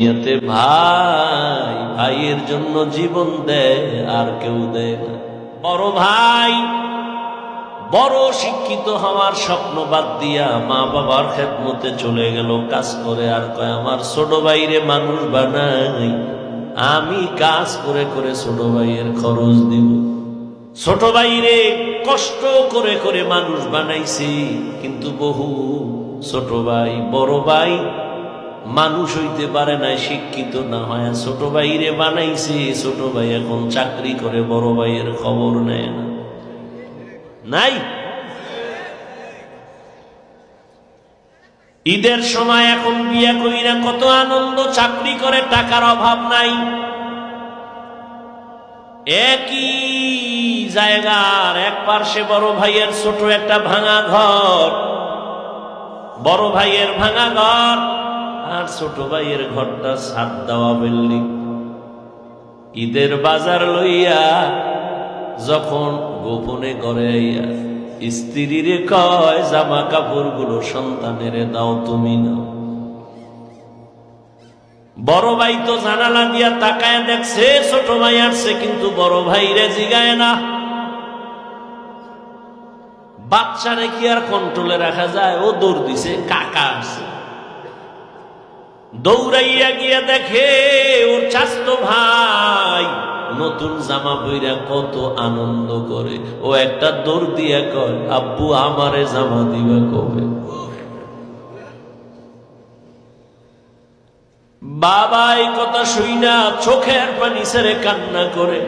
দুনিয়াতে ভাই, ভাইয়ের জন্য জীবন দেয়, আর কেউ দেয় না। বড় ভাই, বড় শিক্ষিত হওয়ার স্বপ্ন বাদ দিয়া মা বাবার খেদমতে চলে গেল, কাজ করে আর কয়, আমার ছোট ভাইরে মানুষ বানাই, আমি কাজ করে করে ছোট ভাইয়ের খরচ দিব। ছোট ভাইরে কষ্ট করে করে মানুষ বানাইছি, কিন্তু বহু ছোট ভাই, বড় ভাই মানুষ হইতে পারে না শিক্ষিত না হয় ছোট ভাইরে বানাইছে, ছোট ভাই এখন চাকরি করে, বড় ভাইয়ের খবর নেয় না। নাই? ঈদের সময় এখন বিয়ে করি না কত আনন্দ, চাকরি করে টাকার অভাব নাই। একই জায়গার এক পার্শ্বে বড় ভাইয়ের ছোট একটা ভাঙা ঘর, বড় ভাইয়ের ভাঙা ঘর। আর ছোট ভাইয়ের ঘরটা ছাদ দেওয়া বিল্ডিং ঈদের বাজার লইয়া যখন গোপনে করে স্ত্রীরে কয়, জামা কাপড়গুলো সন্তানের দাও, তুমি নাও। বড় ভাই তো জানালা দিয়া তাকায় দেখছে, ছোট ভাই আসছে, কিন্তু বড় ভাই রে জিগায় না। বাচ্চারে কি আর কন্ট্রোলে রাখা যায়? ও দৌড় দিছে, কাকা আসছে। দৌড়াইয়া গিয়া দেখে, ওর চাস্তো ভাই, নতুন জামা বইরা কত আনন্দ করে। ও একটা দৌড় দিয়া কয়, আব্বু, আমারে জামা দিবা কবে? বাবা এই কথা শুই না চোখের পানি ছেড়ে কান্না করে।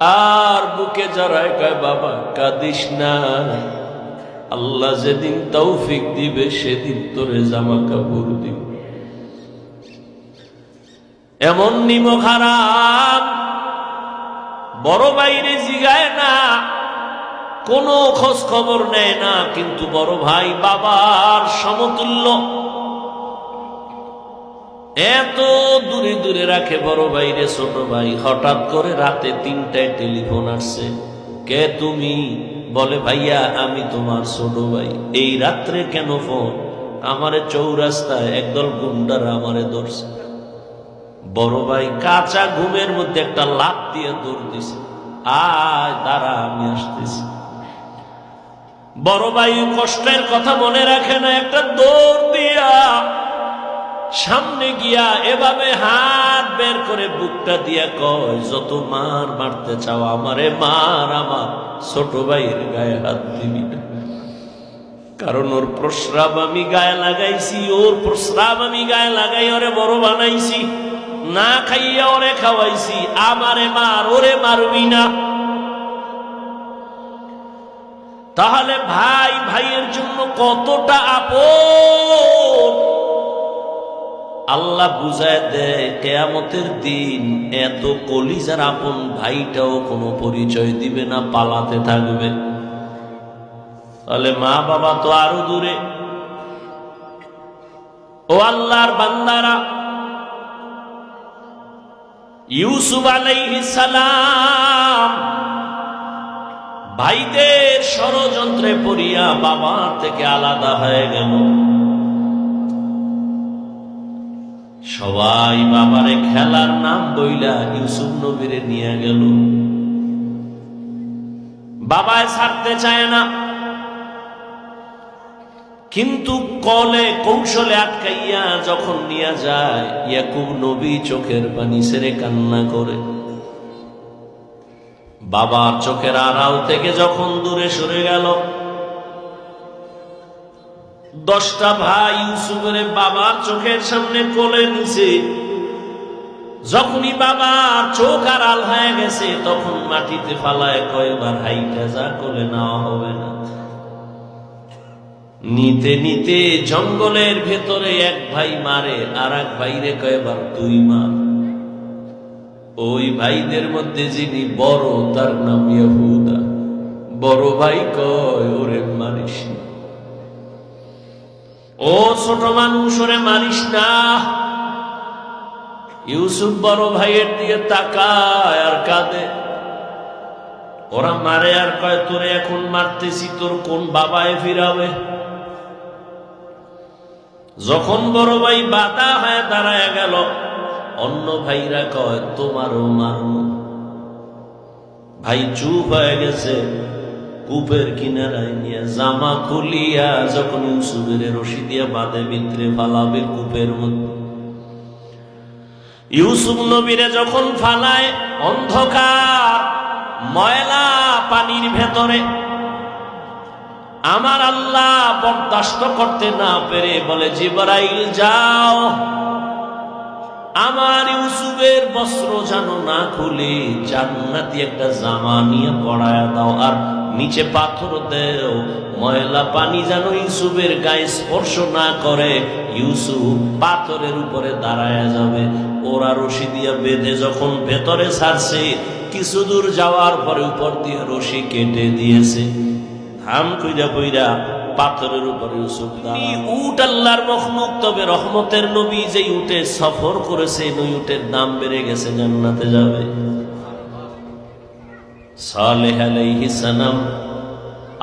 আর বুকে জড়ায় কয়, বাবা, কাঁদিস না। আল্লাহ যেদিন তৌফিক দিবে, সেদিন তোরে জামা কাপড় দিব। এমন নিম খারাপ বড় বাইরে জিগায় না, কোনো খোঁজ খবর নেয় না, কিন্তু বড় ভাই বাবার সমতুল্য। এত দূরে দূরে রাখে বড় ভাইরে, ছোট ভাই। হঠাৎ করে রাতে তিনটায় টেলিফোন আসছে, কে তুমি? বলে, ভাইয়া, আমি তোমার ছোট ভাই। এই রাত্রে কেন ফোন? আমারে চৌরাস্তায় একদল গুন্ডারা আমারে ধরছে। বড় ভাই কাঁচা ঘুমের মধ্যে একটা লাভ দিয়ে দৌড় দিছে। আয়, দাঁড়া, আমি আসতেছি। বড় ভাই কষ্টের কথা মনে রাখে না, একটা দৌড় দিয়া সামনে গিয়া এভাবে হাত বের করে বুকটা দিয়া কয়, যত মার মারতে চাও আমারে মার আমার। ছোট ভাইয়ের গায়ে হাত দিবি না। কারণ ওর প্রস্রাব আমি গায়ে লাগাইছি, ওর প্রস্রাব আমি গায়ে লাগাই, ওরে বড় বানাইছি। না খাইয়া ওরে খাওয়াইছি, আমারে মার, ওরে মারবি না। তাহলে ভাই, ভাইয়ের জন্য কতটা আপন? আল্লাহ বুঝায় দেয়, কেয়ামতের দিন এত কলিজার আপন ভাইটাও কোনো পরিচয় দিবে না, পালাতে থাকবে। তাহলে মা বাবা তো আরও দূরে। ও আল্লাহর বান্দারা, ইউসুফ সালাম ভাইদের ষড়যন্ত্রে পড়িয়া বাবার থেকে আলাদা হয়ে গেল। সবাই বাবারে খেলার নাম বইলা ইউসুফ নবীরে নিয়ে গেল। বাবায় ছাড়তে চায় না। কিন্তু কলে কৌশলে আটকাইয়া যখন নিয়ে যায়, ইয়াকুব নবী চোখের পানি সেরে কান্না করে। বাবার চোখের আড়াল থেকে যখন দূরে সরে গেল দশটা ভাই ইউসুফের বাবার চোখের সামনে কোলে নিছে। যখনই বাবার চোখ আড়াল হয়ে গেছে, তখন মাটিতে ফালায় কয়বার, হাইটা যা কোলে নেওয়া হবে না। নিতে নিতে জঙ্গলের ভেতরে এক ভাই মারে, আর এক ভাইরে কয়বার তুই মার ওই ভাইদের মধ্যে যিনি বড়, তার নাম ইহুদা বড় ভাই কয়, ওরে মারিস না। ও ছোট মানুষ, ওরে মারিস না। ইউসুফ বড় ভাইয়ের দিয়ে তাকায় আর কাঁদে। ওরা মারে আর কয়, তোরে এখন মারতেছি, তোর কোন বাবায় ফিরাবে? যখন বড় ভাই বাধা হয়ে দাঁড়ায় গেল, অন্য ভাইরা কয়, তোমারও মারম। ভাই চুপ হয়ে গেছে। কূপের কিনারায় নিয়ে জামা খুলিয়া যখন ইউসুফের রশি দিয়া বাঁধে, ভিতরে ফালাবে কূপের মধ্যে। ইউসুফ নবীরে যখন ফালায়, অন্ধকার, ময়লা পানির ভেতরে, আমার আল্লাহ বরদাস্ত করতে না পেরে বলে, জিবরাইল, যাও। আমার ইউসুফের বস্ত্র যেন না খুলে, জান্নাতি একটা জামা নিয়ে পড়ায় দাও। আর নিচে পাথর দেও, ময়লা পানি যেন ইউসুফের গায়ে স্পর্শ না করে, ইউসুফ পাথরের উপরে দাঁড়ায় যাবে। ওরা রশি দিয়ে বেঁধে যখন ভেতরে ছাড়ছে, কিছু দূর যাওয়ার পরে উপর দিয়ে রশি কেটে দিয়েছে। হাম কইরা কইরা পাথরের উপরে ইউসুফ। উট আল্লাহর মখলুক, তবে রহমতের নবী যে উটে সফর করেছে ওই উটের দাম বেড়ে গেছে, জান্নাতে যাবে।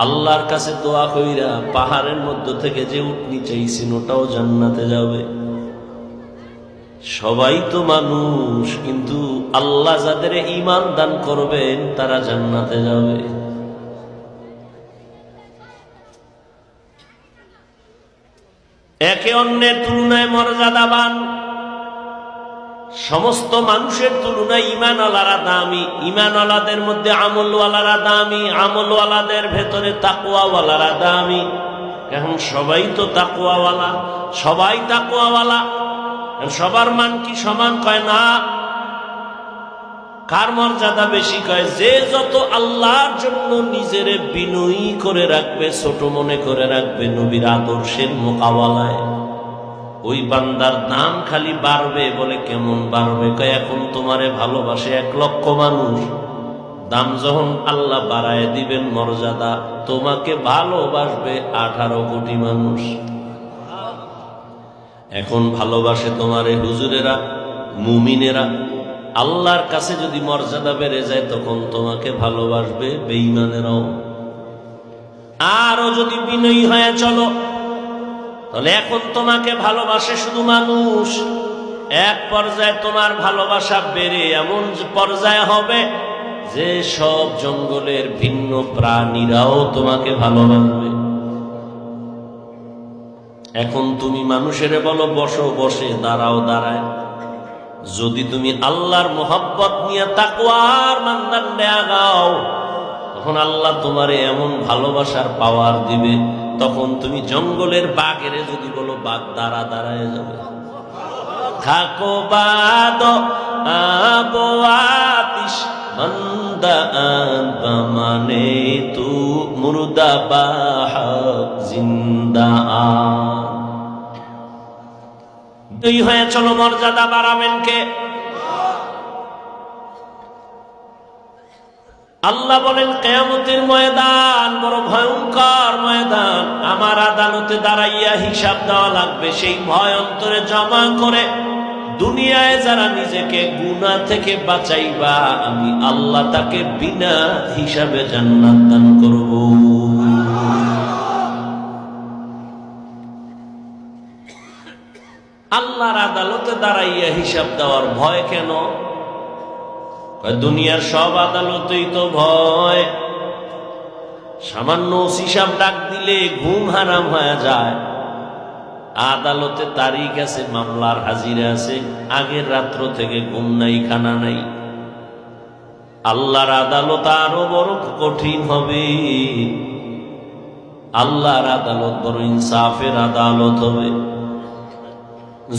আল্লাহর কাছে দোয়া কইরা পাহাড়ের মধ্য থেকে যে উট নিচেইছেন ওটাও জান্নাতে যাবে। সবাই তো মানুষ, কিন্তু আল্লাহ যাদের ইমান দান করবেন, তারা জান্নাতে যাবে। একে অন্যের তুলনায় মর্যাদাবান সমস্ত মানুষের তুলনায় ইমানওয়ালারা দামি। ইমানওয়ালাদের মধ্যে আমলওয়ালারা দামি, আমলওয়ালাদের ভেতরে তাকুয়াওয়ালারা দামি। এখন সবাই তো তাকুয়াওয়ালা সবাই তাকুয়াওয়ালা সবার মান কি সমান কয় না? কার মর্যাদা বেশি কয়? যে যত আল্লাহর জন্য নিজের বিনয়ী করে রাখবে, ছোট মনে করে রাখবে নবীর আদর্শের মোকাবেলায়। ওই বান্দার দাম খালি বাড়বে বলে কেমন বাড়বে? এখন তোমারে ভালোবাসে এক লক্ষ মানুষ। দাম যখন আল্লাহ বাড়ায় দিবেন মর্যাদা, তোমাকে ভালোবাসবে আঠারো কোটি মানুষ। এখন ভালোবাসে তোমারে হুজুরেরা, মুমিনেরা। আল্লাহর কাছে যদি মর্যাদা বেড়ে যায়, তখন তোমাকে ভালোবাসবে বেঈমানেরাও। আরও যদি বিনয়ী হয়ে চলো তাহলে এখন তোমাকে ভালোবাসে শুধু মানুষ। এক পর্যায়ে তোমার ভালোবাসা বেড়ে এমন পর্যায়ে হবে যে সব জঙ্গলের ভিন্ন প্রাণীরাও তোমাকে ভালোবাসবে। এখন তুমি মানুষের বলো, বসো, বসে, দাঁড়াও, দাঁড়ায়। যদি তুমি আল্লাহর মোহাব্বত নিয়ে তাকুয়ার মানদণ্ডে আগাও, তখন আল্লাহ তোমারে এমন ভালোবাসার পাওয়ার দিবে তখন তুমি জঙ্গলের বাঘেরে যদি বলো, বাঘ দাঁড়া দাঁড়ায় যাবে। থাকো বাদ মানে তু মুর্দা বাহ জিন্দা। দুই হয়ে চলো মর্যাদা বাড়াবেন কে আল্লাহ বলেন, কেয়ামতের ময়দান বড় ভয়ঙ্কর ময়দান। আমার আদালতে দাঁড়াইয়া হিসাব দেওয়া লাগবে। সেই ভয় অন্তরে জমা করে দুনিয়ায় যারা নিজেকে গুণা থেকে বাঁচাইবা, আমি আল্লাহ তাকে বিনা হিসাবে জান্নাত দান করব। আল্লাহর আদালতে দাঁড়াইয়া হিসাব দেওয়ার ভয় কেন? দুনিয়ার সব আদালতেই তো ভয়। সামান্য হিসাব ডাক দিলে ঘুম হারাম হয়ে যায়। আদালতে তারিখ আছে, মামলার হাজিরা আছে, আগের রাত্র থেকে ঘুম নাই, খানা নাই। আল্লাহর আদালত আরও বড় কঠিন হবে। আল্লাহর আদালত বড় ইনসাফের আদালত হবে।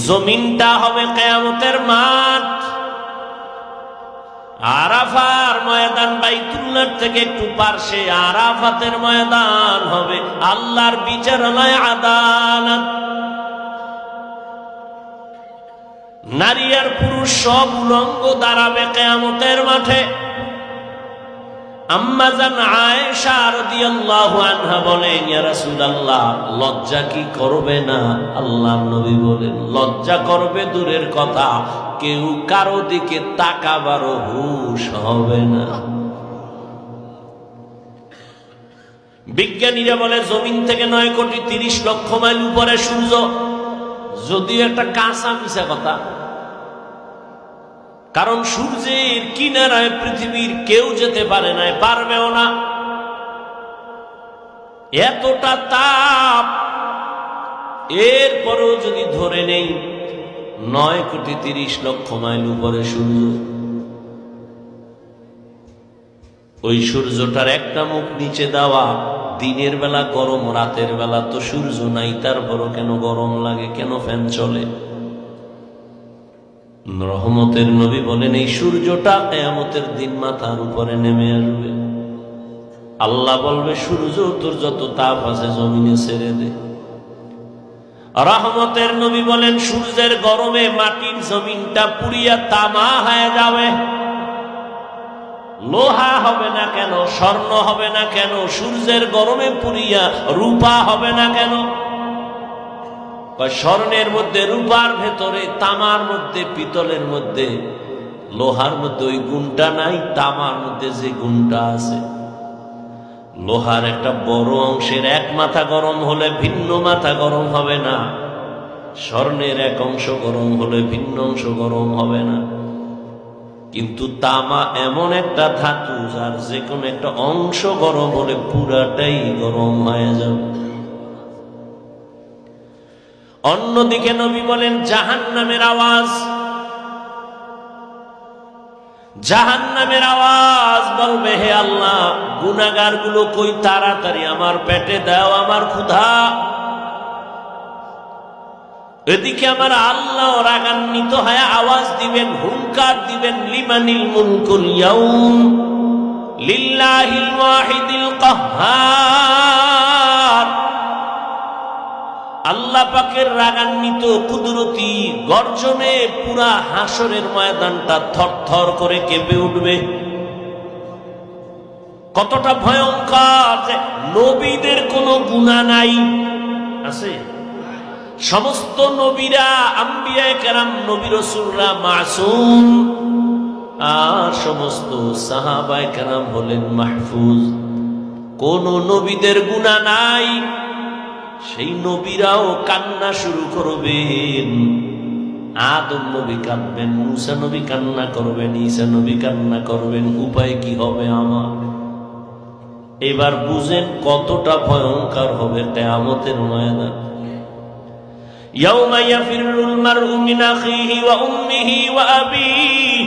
জমিনটা হবে কেয়ামতের মাঠ। আরাফার ময়দান বাইতুল্লার থেকে একটু পার্শ্বে আরাফাতের ময়দান হবে। আল্লাহর বিচারালয় আদালত। নারী আর পুরুষ সব উলঙ্গ দাঁড়াবে কেয়ামতের মাঠে। লজ্জা কি করবে না? আল্লাহর নবী বলেন, লজ্জা করবে দূরের কথা। কেউ কারও দিকে তাকাবারও হুশ হবে না। বিজ্ঞানীরা বলে, জমিন থেকে নয় কোটি তিরিশ লক্ষ মাইল উপরে সূর্য। যদিও একটা কাঁচা মিশা কথা। কারণ সূর্যের কিনারায় পৃথিবীর কেউ যেতে পারে না পারবেও না। এতটা তাপ। এরপরেও যদি ধরে নেই নয় কোটি তিরিশ লক্ষ মাইল উপরে সূর্য। ওই সূর্যটার একটা মুখ নিচে দেওয়া, দিনের বেলা গরম, রাতের বেলা তো সূর্য নাই, তারপরও কেন গরম লাগে, কেন ফ্যান চলে? রহমতের নবী বলেন, এই সূর্যটা কেয়ামতের দিন মাথার উপরে নেমে আসবে। আল্লাহ বলবে, সূর্য তোর যত তাপ আছে, জমিনে ছেড়ে দে। রহমতের নবী বলেন, সূর্যের গরমে মাটির জমিনটা পুড়িয়া তামা হয়ে যাবে। লোহা হবে না কেন, স্বর্ণ হবে না কেন, সূর্যের গরমে পুড়িয়া রূপা হবে না কেন? স্বর্ণের মধ্যে রূপার ভেতরে, তামার মধ্যে, পিতলের মধ্যে, লোহার মধ্যে ওই গুণটা নাই, তামার মধ্যে যে গুণটা আছে। লোহার একটা বড় অংশের এক মাথা গরম হলে ভিন্ন মাথা গরম হবে না। স্বর্ণের এক অংশ গরম হলে ভিন্ন অংশ গরম হবে না। কিন্তু তামা এমন একটা ধাতু যার যে কোনো একটা অংশ গরম হলে পুরাটাই গরম হয়ে যাবে। অন্যদিকে নবী বলেন জাহান নামের আওয়াজ জাহান নামের আওয়াজ বলবে, হে আল্লাহ গুনাগারগুলো কই? তাড়াতাড়ি আমার পেটে দাও, আমার ক্ষুধা। এদিকে আমার আল্লাহ রাগান্বিত হয়ে আওয়াজ দিবেন, হুঙ্কার দিবেন, লিমানিল মুলকুল ইয়াউম লিল্লাহিল ওয়াহিদিল কাহ্হার আল্লাহ পাকের রাগান্বিত, কুদরতি গর্জনে পুরা হাসরের ময়দানটা থরথর করে কেঁপে উঠবে। কতটা ভয়ঙ্কর যে নবীদের কোনো গুণা নাই। আছে? সমস্ত নবীরা আম্বিয়ায় কেরাম, নবী রসুলরা মাসুম। আর সমস্ত সাহাবায় কেরাম হলেন মাহফুজ। কোন নবীদের গুণা নাই। সেই নবীরাও কান্না শুরু করবেন আদম নবী কাঁদবেন মুসা নবী কান্না করবেন ঈসা নবী কান্না করবেন উপায় কি হবে আমার এবার বুঝেন কতটা ভয়ঙ্কর হবে কেয়ামতের ময়দান يوم يفر المرء من أخيه وأمه وأبيه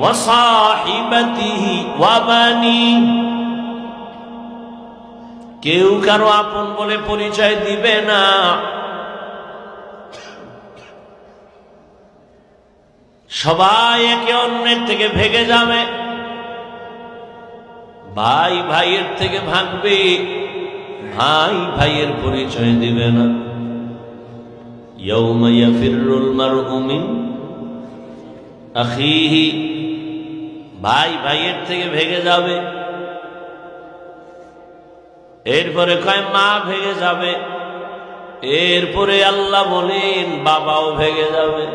وصاحبته وبنيه কেউ কারও আপন বলে পরিচয় দিবে না। সবাই একে অন্যের থেকে ভেগে যাবে। ভাই ভাইয়ের থেকে ভাঙবে ভাই ভাইয়ের পরিচয় দিবে না। ইয়ৌমাইয়া ফিরুল মারুমিন আখিহি, ভাই ভাইয়ের থেকে ভেগে যাবে। এরপরে কয়, মা ভেঙে যাবে। এরপরে আল্লাহ বলেন, বাবাও ভেঙে যাবে।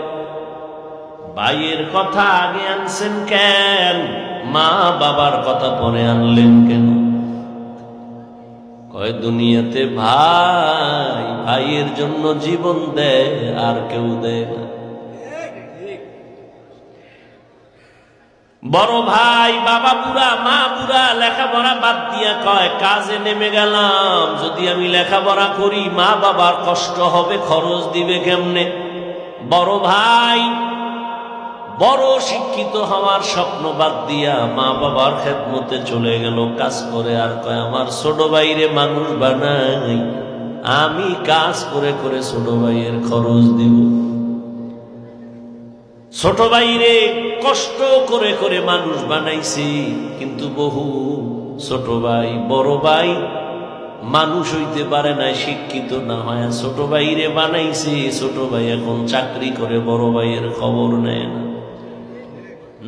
ভাইয়ের কথা আগে আনছেন কেন? মা বাবার কথা পরে আনলেন কেন? কয়, দুনিয়াতে ভাই, ভাইয়ের জন্য জীবন দেয়, আর কেউ দেয় না। বড় ভাই, বাবা বুড়া, মা বুড়া, লেখাপড়া বাদ দিয়া কয়, কাজে নেমে গেলাম, যদি আমি লেখাপড়া করি, মা বাবার কষ্ট হবে, খরচ দিবে কেমনে? বড় ভাই, বড় শিক্ষিত হওয়ার স্বপ্ন বাদ দিয়া মা বাবার খেদমতে চলে গেল, কাজ করে আর কয়, আমার ছোট ভাইরে মানুষ বানাই, আমি কাজ করে করে ছোট ভাইয়ের খরচ দিব। ছোট ভাইরে কষ্ট করে করে মানুষ বানাইছি, কিন্তু বহু ছোট ভাই, বড় ভাই মানুষ হইতে পারে না শিক্ষিত না হয় ছোট ভাইরে বানাইছে, ছোট ভাই এখন চাকরি করে, বড় ভাইয়ের খবর নেয় না।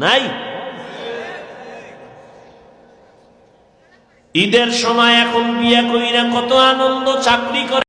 নাই? ঈদের সময় এখন বিয়া কইরা কত আনন্দ, চাকরি করে